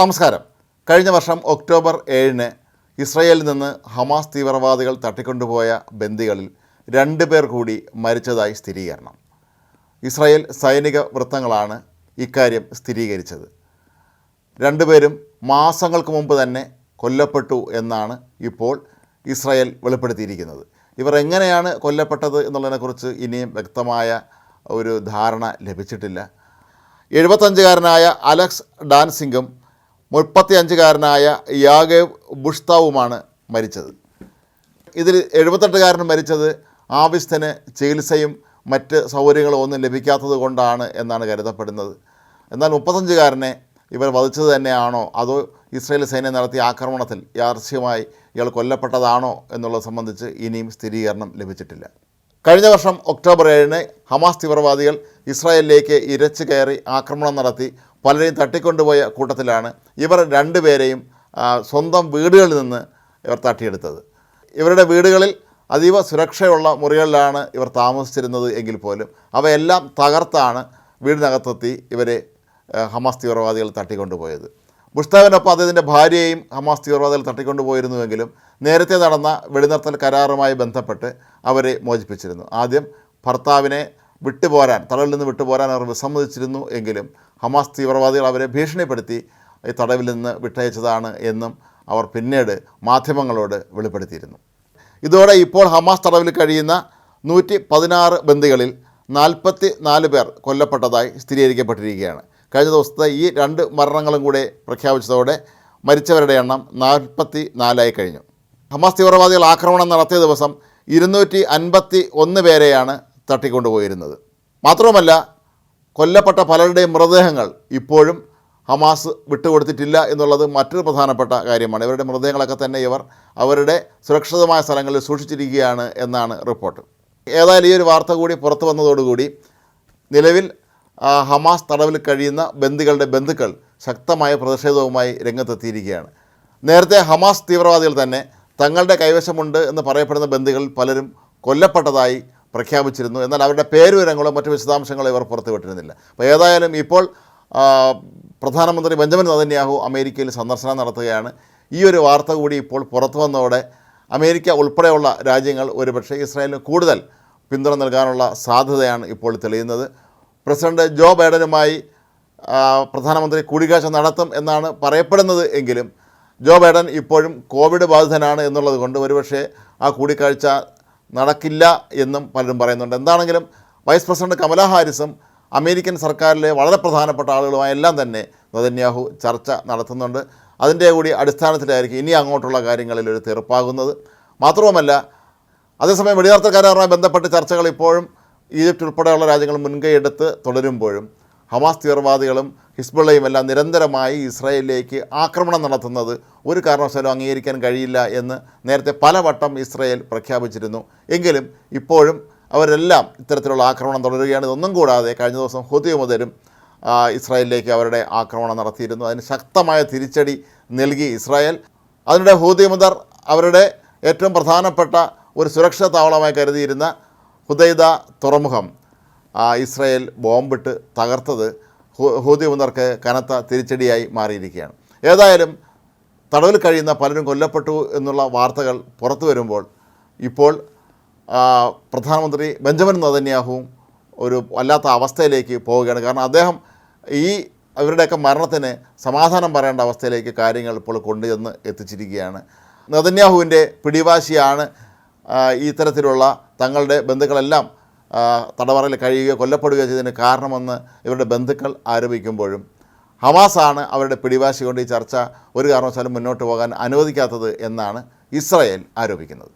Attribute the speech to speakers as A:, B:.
A: നമസ്കാരം. കഴിഞ്ഞ വർഷം ഒക്ടോബർ ഏഴിന് ഇസ്രയേലിൽ നിന്ന് ഹമാസ് തീവ്രവാദികൾ തട്ടിക്കൊണ്ടുപോയ ബന്ദികളിൽ രണ്ട് പേർ കൂടി മരിച്ചതായി സ്ഥിരീകരണം. ഇസ്രയേൽ സൈനിക വൃത്തങ്ങളാണ് ഇക്കാര്യം സ്ഥിരീകരിച്ചത്. രണ്ടുപേരും മാസങ്ങൾക്ക് മുമ്പ് തന്നെ കൊല്ലപ്പെട്ടു എന്നാണ് ഇപ്പോൾ ഇസ്രയേൽ വെളിപ്പെടുത്തിയിരിക്കുന്നത്. ഇവർ എങ്ങനെയാണ് കൊല്ലപ്പെട്ടത് എന്നുള്ളതിനെക്കുറിച്ച് ഇനിയും വ്യക്തമായ ഒരു ധാരണ ലഭിച്ചിട്ടില്ല. എഴുപത്തഞ്ചുകാരനായ അലക്സ് ഡാൻസിംഗും മുപ്പത്തി അഞ്ചുകാരനായ യാഗേവ് ബുഷ്താവുമാണ് മരിച്ചത്. ഇതിൽ എഴുപത്തെട്ടുകാരൻ മരിച്ചത് ആവശ്യത്തിന് ചികിത്സയും മറ്റ് സൗകര്യങ്ങളും ഒന്നും ലഭിക്കാത്തത് കൊണ്ടാണ് എന്നാണ് കരുതപ്പെടുന്നത്. എന്നാൽ മുപ്പത്തഞ്ചുകാരനെ ഇവർ വധിച്ചത് തന്നെയാണോ? അതോ ഇസ്രയേൽ സൈന്യം നടത്തിയ ആക്രമണത്തിൽ യാദൃശ്യമായി ഇയാൾ കൊല്ലപ്പെട്ടതാണോ എന്നുള്ളത് സംബന്ധിച്ച് ഇനിയും സ്ഥിരീകരണം ലഭിച്ചിട്ടില്ല. കഴിഞ്ഞ വർഷം ഒക്ടോബർ ഏഴിന് ഹമാസ് തീവ്രവാദികൾ ഇസ്രായേലിലേക്ക് ഇരച്ചു കയറി ആക്രമണം നടത്തി പലരെയും തട്ടിക്കൊണ്ടുപോയ കൂട്ടത്തിലാണ് ഇവർ രണ്ടുപേരെയും സ്വന്തം വീടുകളിൽ നിന്ന് ഇവർ തട്ടിയെടുത്തത്. ഇവരുടെ വീടുകളിൽ അതീവ സുരക്ഷയുള്ള മുറികളിലാണ് ഇവർ താമസിച്ചിരുന്നത് എങ്കിൽ പോലും അവയെല്ലാം തകർത്താണ് വീടിനകത്തെത്തി ഇവരെ ഹമാസ് തീവ്രവാദികൾ തട്ടിക്കൊണ്ടുപോയത്. മുഷ്താവിനൊപ്പം അദ്ദേഹത്തിന്റെ ഭാര്യയെയും ഹമാസ് തീവ്രവാദികൾ തട്ടിക്കൊണ്ടുപോയിരുന്നുവെങ്കിലും നേരത്തെ നടന്ന വെടിനിർത്തൽ കരാറുമായി ബന്ധപ്പെട്ട് അവരെ മോചിപ്പിച്ചിരുന്നു. ആദ്യം ഭർത്താവിനെ വിട്ടുപോരാൻ തടവിൽ നിന്ന് വിട്ടുപോരാൻ അവർ വിസമ്മതിച്ചിരുന്നു എങ്കിലും ഹമാസ് തീവ്രവാദികൾ അവരെ ഭീഷണിപ്പെടുത്തി ഈ തടവിൽ നിന്ന് വിട്ടയച്ചതാണ് എന്നും അവർ പിന്നീട് മാധ്യമങ്ങളോട് വെളിപ്പെടുത്തിയിരുന്നു. ഇതോടെ ഇപ്പോൾ ഹമാസ് തടവിൽ കഴിയുന്ന നൂറ്റി പതിനാറ് ബന്ദികളിൽ നാൽപ്പത്തി നാല് പേർ കൊല്ലപ്പെട്ടതായി സ്ഥിരീകരിക്കപ്പെട്ടിരിക്കുകയാണ്. കഴിഞ്ഞ ദിവസത്തെ ഈ രണ്ട് മരണങ്ങളും കൂടെ പ്രഖ്യാപിച്ചതോടെ മരിച്ചവരുടെ എണ്ണം നാൽപ്പത്തി നാലായി കഴിഞ്ഞു. ഹമാസ് തീവ്രവാദികൾ ആക്രമണം നടത്തിയ ദിവസം ഇരുന്നൂറ്റി അൻപത്തി ഒന്ന് പേരെയാണ് തട്ടിക്കൊണ്ടുപോയിരുന്നത്. മാത്രവുമല്ല കൊല്ലപ്പെട്ട പലരുടെയും മൃതദേഹങ്ങൾ ഇപ്പോഴും ഹമാസ് വിട്ടുകൊടുത്തിട്ടില്ല എന്നുള്ളത് മറ്റൊരു പ്രധാനപ്പെട്ട കാര്യമാണ്. ഇവരുടെ മൃതദേഹങ്ങളൊക്കെ തന്നെ ഇവർ അവരുടെ സുരക്ഷിതമായ സ്ഥലങ്ങളിൽ സൂക്ഷിച്ചിരിക്കുകയാണ് എന്നാണ് റിപ്പോർട്ട്. ഏതായാലും ഈ ഒരു വാർത്ത കൂടി പുറത്തു വന്നതോടുകൂടി നിലവിൽ ഹമാസ് തടവിൽ കഴിയുന്ന ബന്ദികളുടെ ബന്ധുക്കൾ ശക്തമായ പ്രതിഷേധവുമായി രംഗത്തെത്തിയിരിക്കുകയാണ്. നേരത്തെ ഹമാസ് തീവ്രവാദികൾ തന്നെ തങ്ങളുടെ കൈവശമുണ്ട് എന്ന് പറയപ്പെടുന്ന ബന്ദികളിൽ പലരും കൊല്ലപ്പെട്ടതായി പ്രഖ്യാപിച്ചിരുന്നു. എന്നാൽ അവരുടെ പേരുവിവരങ്ങളോ മറ്റു വിശദാംശങ്ങളോ ഇവർ പുറത്തുവിട്ടിരുന്നില്ല. അപ്പോൾ ഏതായാലും ഇപ്പോൾ പ്രധാനമന്ത്രി ബെഞ്ചമിൻ നതന്യാഹു അമേരിക്കയിൽ സന്ദർശനം നടത്തുകയാണ്. ഈ ഒരു വാർത്ത കൂടി ഇപ്പോൾ പുറത്തു വന്നതോടെ അമേരിക്ക ഉൾപ്പെടെയുള്ള രാജ്യങ്ങൾ ഒരുപക്ഷെ ഇസ്രായേലിന് കൂടുതൽ പിന്തുണ നൽകാനുള്ള സാധ്യതയാണ് ഇപ്പോൾ തെളിയുന്നത്. പ്രസിഡന്റ് ജോ ബൈഡനുമായി പ്രധാനമന്ത്രി കൂടിക്കാഴ്ച നടത്തും എന്നാണ് പറയപ്പെടുന്നത് എങ്കിലും ജോ ബൈഡൻ ഇപ്പോഴും കോവിഡ് ബാധിതനാണ് എന്നുള്ളത് കൊണ്ട് ഒരുപക്ഷെ ആ കൂടിക്കാഴ്ച നടക്കില്ല എന്നും പലരും പറയുന്നുണ്ട്. എന്താണെങ്കിലും വൈസ് പ്രസിഡന്റ് കമലാ ഹാരിസും അമേരിക്കൻ സർക്കാരിലെ വളരെ പ്രധാനപ്പെട്ട ആളുകളുമായെല്ലാം തന്നെ നതന്യാഹു ചർച്ച നടത്തുന്നുണ്ട്. അതിന്റെ കൂടി അടിസ്ഥാനത്തിലായിരിക്കും ഇനി അങ്ങോട്ടുള്ള കാര്യങ്ങളിൽ ഒരു തീർപ്പാകുന്നത് മാത്രവുമല്ല അതേസമയം വെടിനിർത്തൽ കരാറുമായി ബന്ധപ്പെട്ട് ചർച്ചകൾ ഇപ്പോഴും ഈജിപ്റ്റ് ഉൾപ്പെടെയുള്ള രാജ്യങ്ങൾ മുൻകൈയെടുത്ത് തുടരുമ്പോഴും ഹമാസ് തീവ്രവാദികളും ഹിസ്ബുള്ളയും എല്ലാം നിരന്തരമായി ഇസ്രായേലിലേക്ക് ആക്രമണം നടത്തുന്നത് ഒരു കാരണവശാലും അംഗീകരിക്കാൻ കഴിയില്ല എന്ന് നേരത്തെ പലവട്ടം ഇസ്രായേൽ പ്രഖ്യാപിച്ചിരുന്നു. എങ്കിലും ഇപ്പോഴും അവരെല്ലാം ഇത്തരത്തിലുള്ള ആക്രമണം തുടരുകയാണ്. ഇതൊന്നും കൂടാതെ കഴിഞ്ഞ ദിവസം ഹുദി മുതലും ഇസ്രായേലിലേക്ക് അവരുടെ ആക്രമണം നടത്തിയിരുന്നു. അതിന് ശക്തമായ തിരിച്ചടി നൽകി ഇസ്രായേൽ. അതിനിടെ ഹൂതി മുതർ അവരുടെ ഏറ്റവും പ്രധാനപ്പെട്ട ഒരു സുരക്ഷാ താവളമായി കരുതിയിരുന്ന ഹുദൈദ തുറമുഖം. ഇസ്രായേൽ ബോംബിട്ട് തകർത്തത് ഹൂതി കനത്ത തിരിച്ചടിയായി മാറിയിരിക്കുകയാണ്. ഏതായാലും തടവിൽ കഴിയുന്ന പലരും കൊല്ലപ്പെട്ടു എന്നുള്ള വാർത്തകൾ പുറത്തു വരുമ്പോൾ ഇപ്പോൾ പ്രധാനമന്ത്രി ബെഞ്ചമിൻ നതന്യാഹുവും ഒരു വല്ലാത്ത അവസ്ഥയിലേക്ക് പോവുകയാണ്. കാരണം അദ്ദേഹം ഈ അവരുടെയൊക്കെ മരണത്തിന് സമാധാനം പറയേണ്ട അവസ്ഥയിലേക്ക് കാര്യങ്ങൾ ഇപ്പോൾ കൊണ്ടുചെന്ന് എത്തിച്ചിരിക്കുകയാണ്. നതന്യാഹുവിന്റെ പിടിവാശിയാണ് ഇത്തരത്തിലുള്ള തങ്ങളുടെ ബന്ധുക്കളെല്ലാം ആ, തടവറയിൽ കഴിയുകയോ കൊല്ലപ്പെടുകയോ ചെയ്തതിന് കാരണമെന്ന് ഇവരുടെ ബന്ധുക്കൾ ആരോപിക്കുമ്പോഴും ഹമാസാണ് അവരുടെ പിടിവാശി കൊണ്ട് ഈ ചർച്ച ഒരു കാരണവശാലും മുന്നോട്ട് പോകാൻ അനുവദിക്കാത്തത് എന്നാണ് ഇസ്രായേൽ ആരോപിക്കുന്നത്.